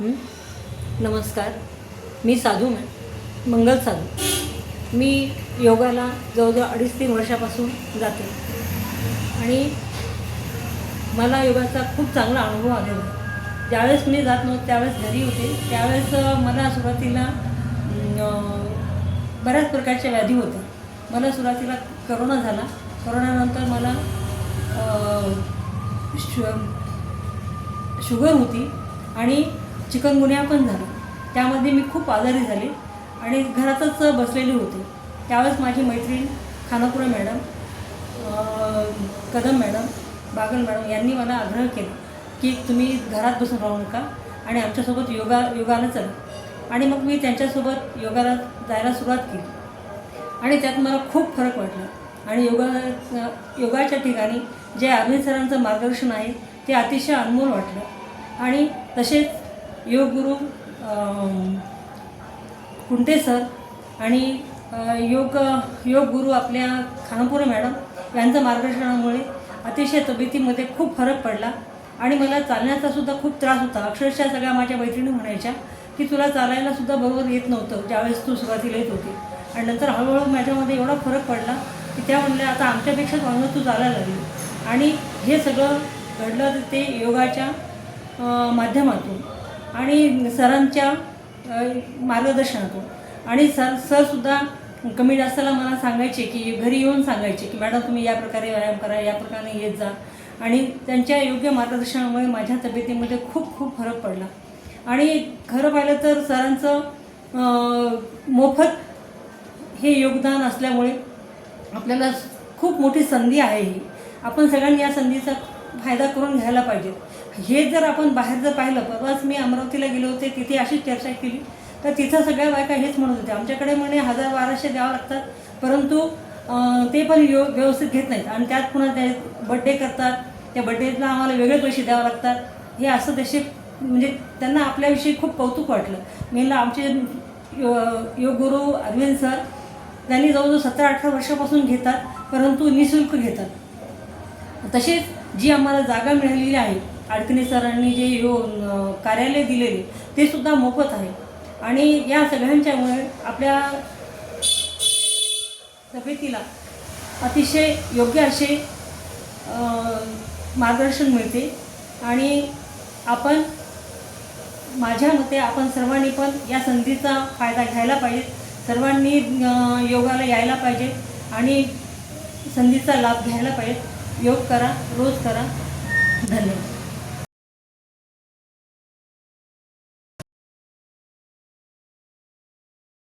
नमस्कार. मी साधू मॅम. मंगल साधू. मी योगाला जवळजवळ अडीच तीन वर्षापासून जाते. आणि मला योगाचा खूप चांगला अनुभव आलेला आहे. ज्यावेळेस मी जात नव्हते त्यावेळेस घरी होते. त्यावेळेस मला सुरुवातीला बऱ्याच प्रकारच्या व्याधी होत्या. मला सुरुवातीला करोना झाला. करोनानंतर मला शु शुगर होती. आणि चिकनगुन्या पण झाला. त्यामध्ये मी खूप आजारी झाले आणि घरातच बसलेले होते. त्यावेळेस माझी मैत्रीण Khanapura madam Kadam madam Bagal madam यांनी मला आग्रह केला की तुम्ही घरात बसून राहू नका आणि आमच्यासोबत योगा योगाला चला. आणि मग मी त्यांच्यासोबत योगाला जायला सुरुवात केली. आणि त्यात मला खूप फरक वाटला. आणि योगा योगाच्या ठिकाणी जे अरविंद सरांचं मार्गदर्शन आहे ते अतिशय अनमोल वाटलं. आणि तसेच योगगुरू कुंटे सर आणि योग योग गुरु आपल्या खानापुरा मॅडम यांचं मार्गदर्शनामुळे अतिशय तब्येतीमध्ये खूप फरक पडला. आणि मला चालण्याचा सुद्धा खूप त्रास होता. अक्षरशः सगळ्या माझ्या मैत्रिणी म्हणायच्या की तुला चालायला सुद्धा बरोबर येत नव्हतं. ज्यावेळेस तू सुरुवातीला येत होती. आणि नंतर हळूहळू माझ्यामध्ये एवढा फरक पडला की त्या म्हणल्या आता आमच्यापेक्षा चांगलं तू चालायला लागली. आणि हे सगळं घडलं ते योगाच्या माध्यमातून. आणि सरांच्या मार्गदर्शनातून. आणि सर सरसुद्धा कमी जास्तला मला सांगायचे की घरी येऊन सांगायचे की मॅडम तुम्ही या प्रकारे व्यायाम करा या प्रकारे येत जा. आणि त्यांच्या योग्य मार्गदर्शनामुळे माझ्या तब्येतीमध्ये खूप खूप फरक पडला. आणि खरं पाहिलं तर सरांचं मोफत हे योगदान असल्यामुळे आपल्याला खूप मोठी संधी आहे ही. आपण सगळ्यांनी या संधीचा फायदा करून घ्यायला पाहिजे. हे जर आपण बाहेर जर पाहिलं परवाच मी अमरावतीला गेले होते तिथे अशीच चर्चा केली. तर तिथं सगळ्या बायका हेच म्हणत होत्या. आमच्याकडे म्हणे हजार बाराशे द्यावं लागतात परंतु ते पण यो व्यवस्थित घेत नाहीत. आणि त्यात पुन्हा ते बड्डे करतात. त्या बड्डेला आम्हाला वेगळे पैसे द्यावे लागतात. हे असं तसे म्हणजे त्यांना आपल्याविषयी खूप कौतुक वाटलं. मेनला आमचे यो योग गुरु अरविंद सर त्यांनी जवळजवळ सतरा अठरा वर्षापासून घेतात परंतु निशुल्क घेतात. तसेच जी आम्हाला जागा मिळालेली आहे अडकणे सरांनी जे यो कार्यालय दिलेले ते सुद्धा मोफत आहे. आणि या सगळ्यांच्यामुळे आपल्या तब्येतीला अतिशय योग्य असे मार्गदर्शन मिळते. आणि आपण माझ्या मते आपण सर्वांनी पण या संधीचा फायदा घ्यायला पाहिजे. सर्वांनी योगाला यायला पाहिजे आणि संधीचा लाभ घ्यायला पाहिजे. योग करा रोज करा. धन्यवाद.